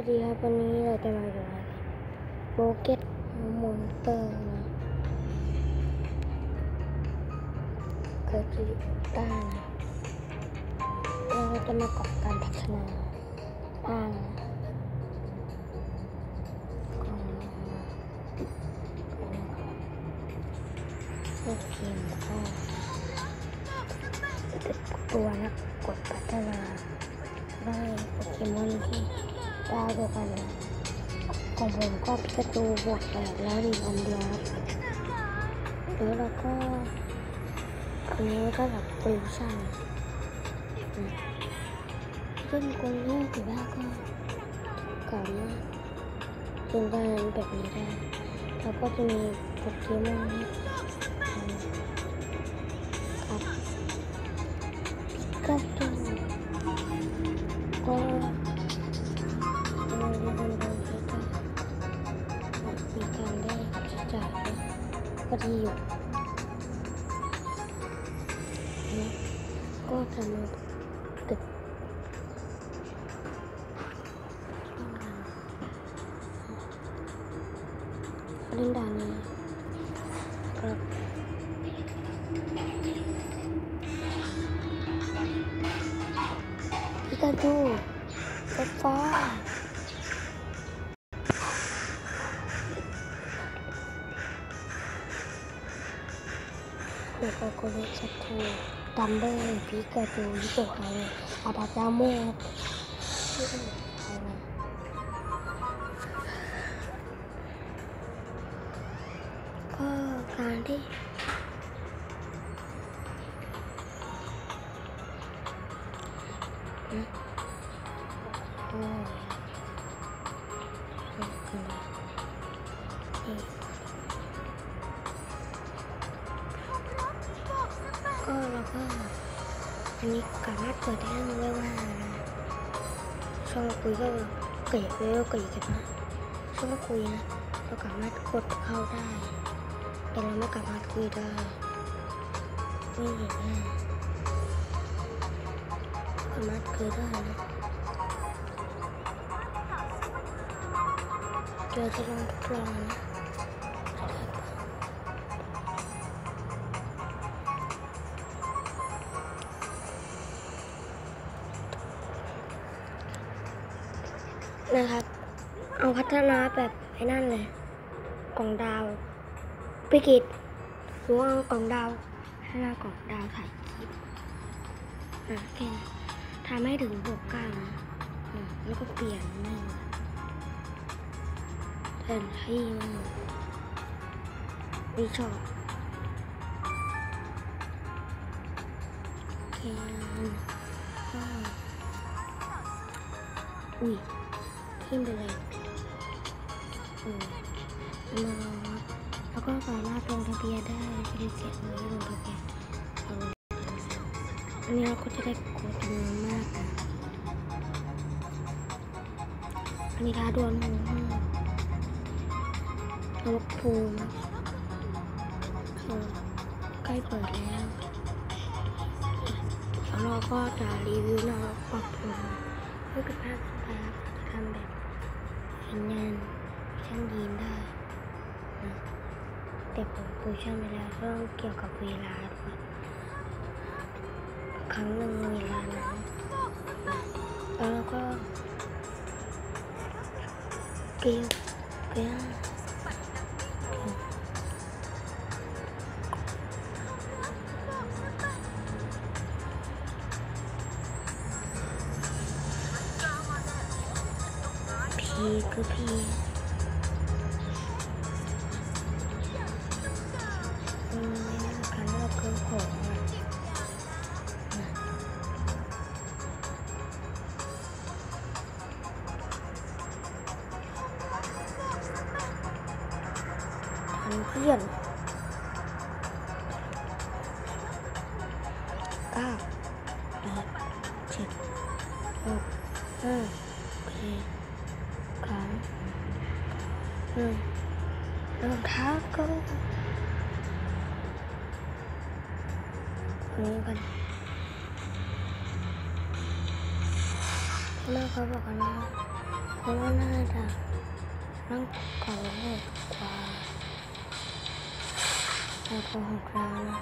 วัสดีครับวันนี้เราจะมาดูอะไรโบเก็ตมอนเตอร์นะเกิดจิต้านะเราจะมากาะการพัฒนาบ้างนะกล่องเล่นเกมแล้วก็ตัวนักกดพัฒนาได้โปเกมอนที่ ดาวเดียวกันนะของผมก็พิกาจูบวกแปดแล้วดีอันเดียวครับแล้วเราก็อันนี้ก็แบบโปรโมชั่นอืมซึ่งคนที่ถือว่าก็เก่ามากเป็นได้แบบนี้ได้แล้วก็จะมีโปเกมอนให้อืมครับพิกาจู ก็ดีอยู่นะก็จะมาตึกเล่นด่านนี้ครับพิกาจูรถ นี้สามารถเปิดได้เรียว่าช่องคุยก็เกยเรียกว่าเกยกันนะช่องคุยนะเราสามารถกดเข้าได้ แต่เราไม่สามารถคุยได้ไม่เห็นหน้สามารถคุยได้นะเดี๋ยวจะลองทดลองนะ นะครับ เอาพัฒนาแบบไอ้นั่นเลยกล่องดาวพิกิตหรือว่าเอากล่องดาวพัฒนากล่องดาวถ่ายคลิปอะแค่นี้ทำให้ถึงบกเก้านะแล้วก็เปลี่ยนนี่แทนที่มันไม่ชอบโอเคก็อุ้ย ขึ้นไปเลยอืมาแล้วก็สามารถลงทะเบียนได้จะได้เสียเงินลงทะเบียนอันนี้เราก็จะได้โค้ดจำนวนมากนะอันนี้ท้าดวลหมูห้าลกภูมิเอใกล้เปิดแล้วแล้วเราก็จะรีวิวนะปรับปรุงเพื่อคุณภาพสุดท้ายจะทำแบบ เห็นงานช่างยีนได้นะแต่ผมปูช่างไปแล้วเรื่องเกี่ยวกับเวลาด้วยครั้งหนึ่งเวลานั้นแล้วก็เกี่ยวกับ รองเท้าก็นี้กันแม่เขาบอกกันว่าเพราะว่าน่าจะร่างเก่าเล็กกว่าแล้วก็หกเรานะ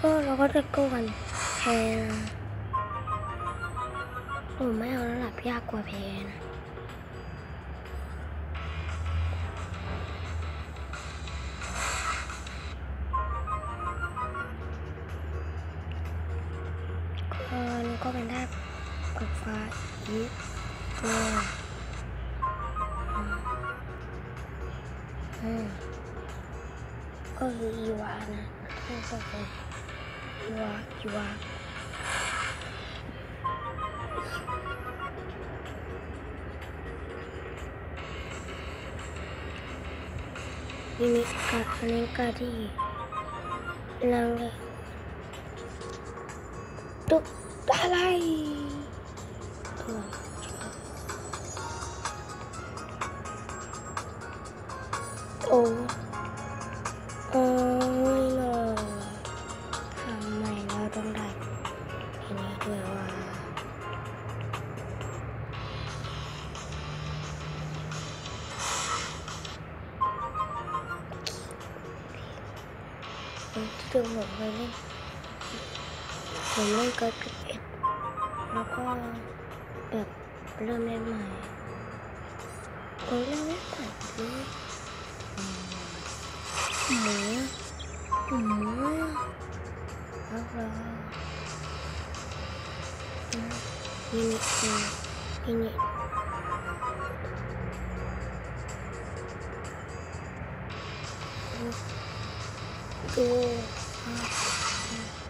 ก็เราก็จะกู้กันแพงหนูไม่เอาแล้วล่ะพี่ยากกว่าเพนก็หนูก็เป็นได้กับฟ้าอีกตัวอืมก็คืออีวานะนี่ก็คืออีวานนะที่ลังเลย ตุ๊กอะไรเออโผมเล่นเกิร์ลเอ็ดแล้วก็แบบเริ่มเล่นใหม่ก็เล่นเล่นใหม่เลยหมูหมูแล้วก็มินิมินิดูแม่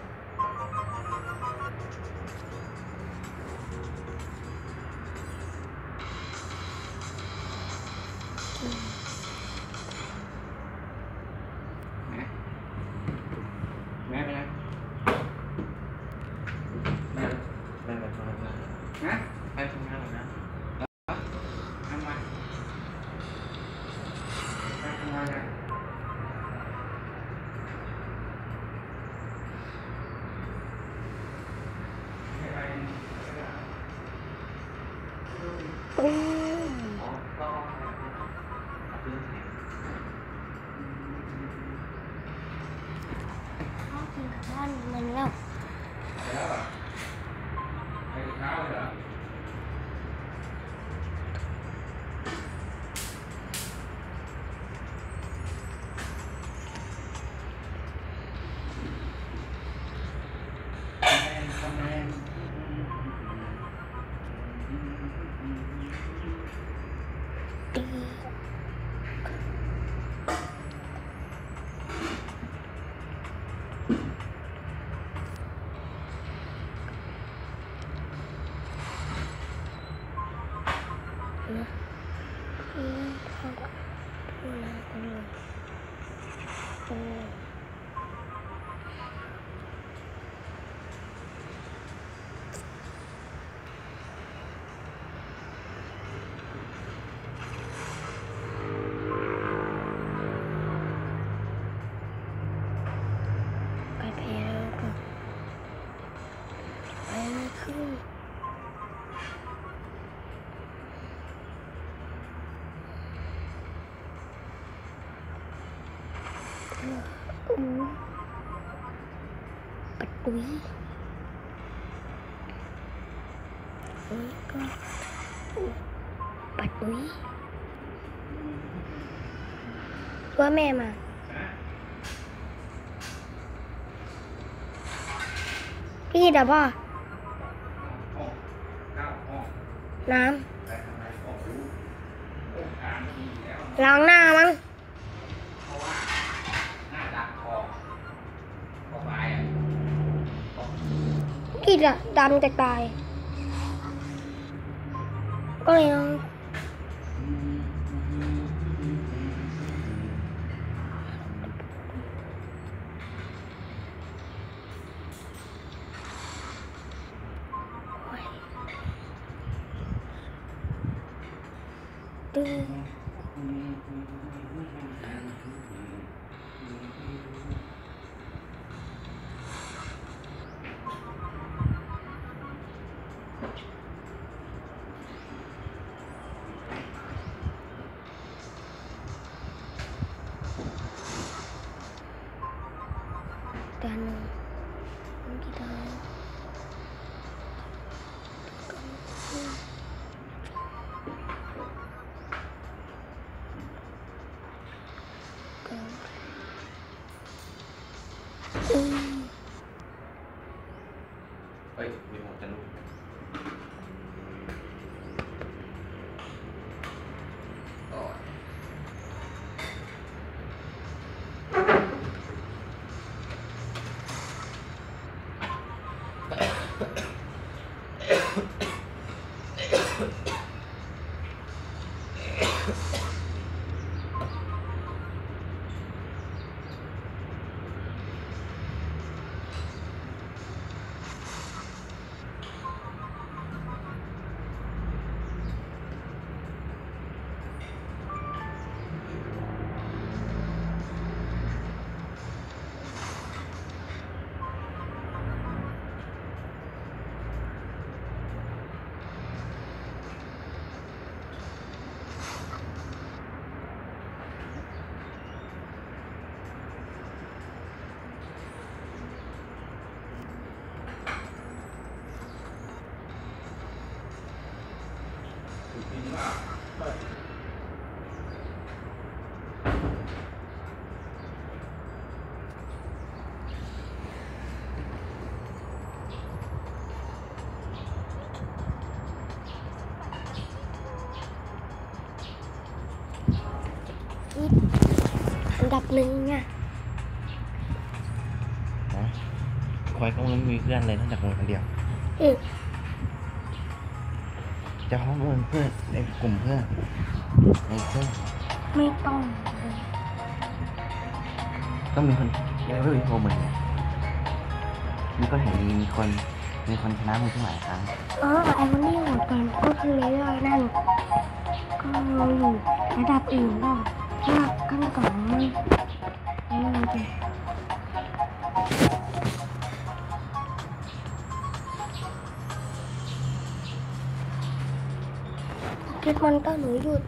ไนะอืมเขา อุ้ยอุ้ยก็ปัดอุ้ยว่าแม่มาพี่ดับบ่น้ำล้างหน้ามั้ง กิจอะดำจะตาย ก็เลยต้อง อืมเฮ้ยมีหั ดับหนึ่งอะฮะคอยก็ไม่มีเพื่อนเลยนอกจากมึงคนเดียวเออจะเข้ามึงเพื่อนในกลุ่มเพื่อนในเพื่อนไม่ต้องเลยก็มีคนเยอะเลยโทรมึงเนี่ยมีก็เห็นมีคนมีคนชนะมึงตั้งหลายครั้งเออไอ้คนที่เหมือนกันก็คือเลเยอร์นั่นก็อยู่ระดับอื่นบ้างถ้า ขั้นก่อนไม่ไม่รู้จะเก็ตมันก็หนูหยุด